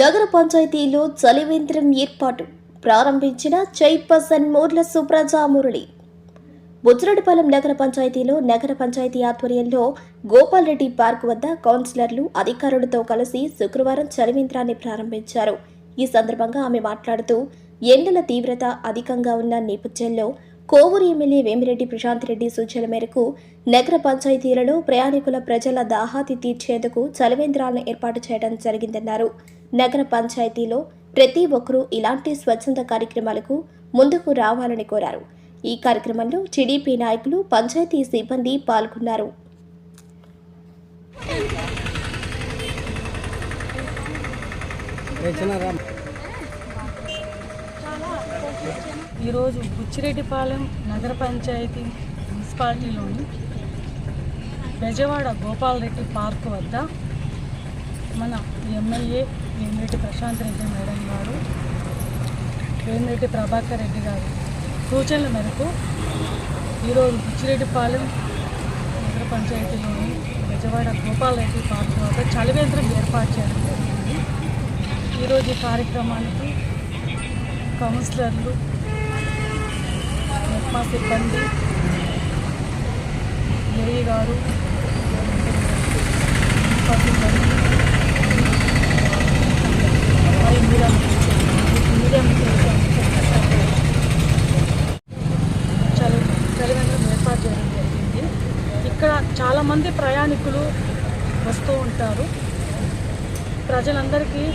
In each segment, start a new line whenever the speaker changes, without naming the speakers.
నగర పంచాయతీలో చలివేంద్రం ఏర్పాటు. ప్రారంభించిన చైర్పర్సన్ మోర్ల సుప్రజామురళి. బుజ్రడిపాలెం నగర పంచాయతీలో నగర పంచాయతీ ఆధ్వర్యంలో గోపాల్ రెడ్డి పార్క్ వద్ద కౌన్సిలర్లు అధికారులతో కలిసి శుక్రవారం చలివేంద్రాన్ని ప్రారంభించారు. ఈ సందర్భంగా ఆమె మాట్లాడుతూ ఎండల తీవ్రత అధికంగా ఉన్న నేపథ్యంలో కోవూరు ఎమ్మెల్యే వేమిరెడ్డి ప్రశాంత్ రెడ్డి సూచనల మేరకు నగర పంచాయతీలలో ప్రయాణికుల ప్రజల దాహాతి తీర్చేందుకు చలివేంద్రాలను ఏర్పాటు చేయడం జరిగిందన్నారు. నగర పంచాయతీలో ప్రతి ఒక్కరూ ఇలాంటి స్వచ్ఛంద కార్యక్రమాలకు ముందుకు రావాలని కోరారు. ఈ కార్యక్రమంలో టీడీపీ నాయకులు పంచాయతీ సిబ్బంది పాల్గొన్నారు.
ఈరోజు బుచ్చిరెడ్డిపాలెం నగర పంచాయతీ మున్సిపాలిటీలోని బెజవాడ గోపాల్ రెడ్డి పార్క్ వద్ద మన ఎమ్మెల్యే వేమిరెడ్డి ప్రశాంత్ రెడ్డి మేడం గారు వేమిరెడ్డి ప్రభాకర్ రెడ్డి గారు. సూచనల మేరకు ఈరోజు బుచ్చిరెడ్డిపాలెం నగర పంచాయతీలోని బెజవాడ గోపాల్ రెడ్డి పార్క్ వద్ద చలివేంద్రం ఏర్పాటు చేయడం జరిగింది. ఈరోజు ఈ కార్యక్రమానికి కౌన్సిలర్లు మా సిబ్బంది ఏఈ గారు మా సిబ్బంది మరియు మీడియా మీడియా చలి చలివేంద్రం ఏర్పాటు చేయడం జరిగింది ఇక్కడ చాలామంది ప్రయాణికులు వస్తూ ఉంటారు. ప్రజలందరికీ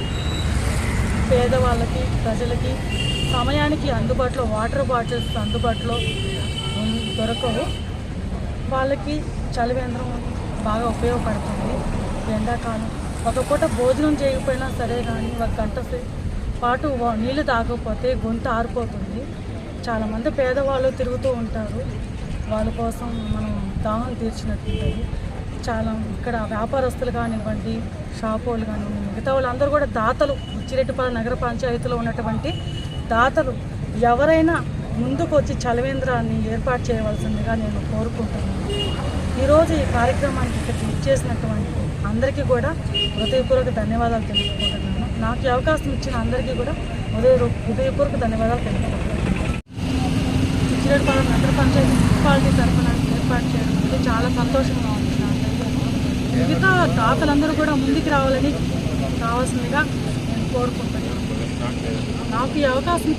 పేదవాళ్ళకి ప్రజలకి సమయానికి అందుబాటులో వాటర్ బాటిల్స్ అందుబాటులో ఉం- దొరకవు. వాళ్ళకి చలివేంద్రం బాగా ఉపయోగపడుతుంది. ఎండాకాలం ఒక పూట భోజనం చేయకపోయినా సరే కానీ ఒక గంట పాటు వా- తాగకపోతే గొంతు ఆరిపోతుంది. చాలామంది పేదవాళ్ళు తిరుగుతూ ఉంటారు. వాళ్ళ కోసం మనం దాహం తీర్చినట్టుంటుంది. చాలా ఇక్కడ వ్యాపారస్తులు కానివ్వండి షాప్ వాళ్ళు కానివ్వండి మిగతా వాళ్ళందరూ కూడా దాతలు. ఉచ్చిరెడ్డిపాలెం నగర పంచాయతీలో ఉన్నటువంటి దాతలు ఎవరైనా ముందుకు వచ్చి చలవేంద్రాన్ని ఏర్పాటు చేయవలసిందిగా నేను కోరుకుంటున్నాను. ఈరోజు ఈ కార్యక్రమానికి ఇక్కడ ఇచ్చేసినటువంటి అందరికీ కూడా హృదయపూర్వక ధన్యవాదాలు తెలుపుకుంటున్నాను. నాకు అవకాశం ఇచ్చిన అందరికీ కూడా హృదయ హృదయపూర్వక ధన్యవాదాలు తెలుపుకుంటున్నాను. చిచ్చిరెడ్డిపాలెం నగర పంచాయతీ మున్సిపాలిటీ తరఫున ఏర్పాటు చేయడం అంటే చాలా సంతోషంగా ఉంది. నాకైతే మిగతా దాతలందరూ కూడా ముందుకు రావాలని కావాల్సిందిగా నేను కోరుకుంటున్నాను. నాకు ఈ అవకాశం